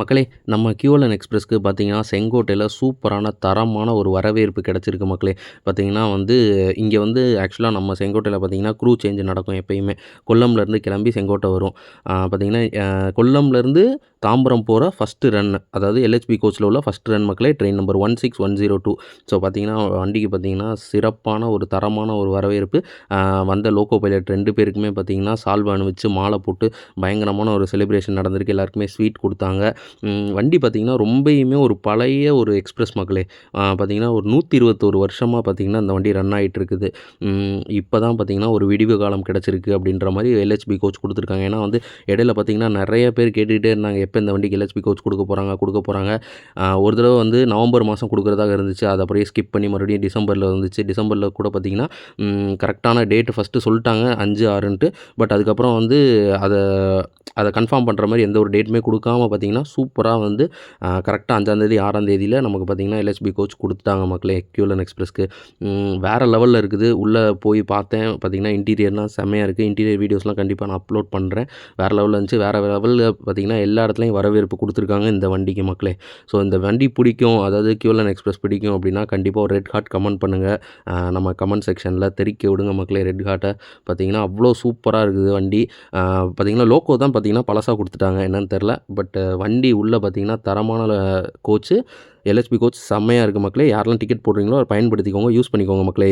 மக்களே நம்ம கியூஎல்என் எக்ஸ்பிரஸ்க்கு பார்த்தீங்கன்னா செங்கோட்டையில் சூப்பரான தரமான ஒரு வரவேற்பு கிடச்சிருக்கு மக்களே. பார்த்தீங்கன்னா வந்து இங்கே வந்து ஆக்சுவலாக நம்ம செங்கோட்டையில் பார்த்தீங்கன்னா க்ரூ சேஞ்ச் நடக்கும் எப்பயுமே. கொல்லம்லேருந்து கிளம்பி செங்கோட்டை வரும். பார்த்தீங்கன்னா கொல்லம்லேருந்து தாம்பரம் போகிற ஃபஸ்ட்டு ரன் அதாவது எல்ஹெச்பி கோச்சில் உள்ள ஃபஸ்ட் ரன் மக்களே train number one six one zero two so பார்த்தீங்கன்னா வண்டிக்கு பார்த்தீங்கன்னா சிறப்பான ஒரு தரமான ஒரு வரவேற்பு. வந்த லோக்கோ பைலட் ரெண்டு பேருக்குமே பார்த்தீங்கன்னா சால்வ் அணிவிச்சு மாலை போட்டு பயங்கரமான ஒரு செலிப்ரேஷன் நடந்திருக்கு. எல்லாருக்குமே ஸ்வீட் கொடுத்தாங்க. வண்டி பார்த்திங்கன்னா ரொம்பயுமே ஒரு பழைய ஒரு எக்ஸ்பிரஸ் மக்களே. பார்த்திங்கன்னா ஒரு நூற்றி இருபத்தோரு வருஷமாக பார்த்திங்கன்னா அந்த வண்டி ரன் ஆகிட்டு இருக்குது இப்போ தான் பார்த்திங்கன்னா ஒரு விடிவு காலம் கிடச்சிருக்கு அப்படின்ற மாதிரி எல்ஹெச்பி கோச் கொடுத்துருக்காங்க. ஏன்னா வந்து இடையில பார்த்திங்கன்னா நிறைய பேர் கேட்டுக்கிட்டே இருந்தாங்க எப்போ இந்த வண்டிக்கு எல்ஹெச்பி கோச் கொடுக்க போகிறாங்க கொடுக்க போகிறாங்க ஒரு தடவை வந்து நவம்பர் மாதம் கொடுக்குறதாக இருந்துச்சு. அதை அப்படியே ஸ்கிப் பண்ணி மறுபடியும் டிசம்பரில் வந்துச்சு. டிசம்பரில் கூட பார்த்திங்கன்னா கரெக்டான டேட்டு ஃபஸ்ட்டு சொல்லிட்டாங்க அஞ்சு ஆறுன்ட்டு. பட் அதுக்கப்புறம் வந்து அதை அதை கன்ஃபார்ம் பண்ணுற மாதிரி எந்த ஒரு டேட்டுமே கொடுக்காம பார்த்திங்கன்னா சூப்பராக வந்து கரெக்டாக அஞ்சாந்தேதி ஆறாந்தேதியில் நமக்கு பார்த்தீங்கன்னா எல்எஸ்பி கோச் கொடுத்துட்டாங்க மக்களே கியூலன் எக்ஸ்பிரஸ்க்கு வேறு லெவலில் இருக்குது. உள்ளே போய் பார்த்தேன். பார்த்தீங்கன்னா இன்டீரியர்லாம் செம்மையாக இருக்குது இன்டீரியர் வீடியோஸ்லாம் கண்டிப்பாக நான் அப்லோட் பண்ணுறேன் வேறு லெவலில் இருந்துச்சு. வேறு லெவலில் பார்த்தீங்கன்னா எல்லா இடத்துலையும் வரவேற்பு கொடுத்துருக்காங்க இந்த வண்டிக்கு மக்களே. ஸோ இந்த வண்டி பிடிக்கும். அதாவது கியூலன் எக்ஸ்பிரஸ் பிடிக்கும் அப்படின்னா கண்டிப்பாக ஒரு ரெட் ஹார்ட் கமெண்ட் பண்ணுங்கள் நம்ம கமெண்ட் செக்ஷனில் தெரிக்க விடுங்க மக்களே ரெட் ஹார்ட்டை பார்த்தீங்கன்னா அவ்வளோ சூப்பராக இருக்குது வண்டி. பார்த்தீங்கன்னா லோக்கோ தான் பார்த்தீங்கன்னா பழசாக கொடுத்துட்டாங்க. என்னன்னு தெரில பட் வண்டி உள்ளே பார்த்தீங்கன்னா தரமான கோச்சு எல்ஹெச்பி கோச் செம்மையாக இருக்குது மக்களே. யாரெல்லாம் டிக்கெட் போடுறீங்களோ அதை பயன்படுத்திக்கோங்க யூஸ் பண்ணிக்கோங்க மக்களே.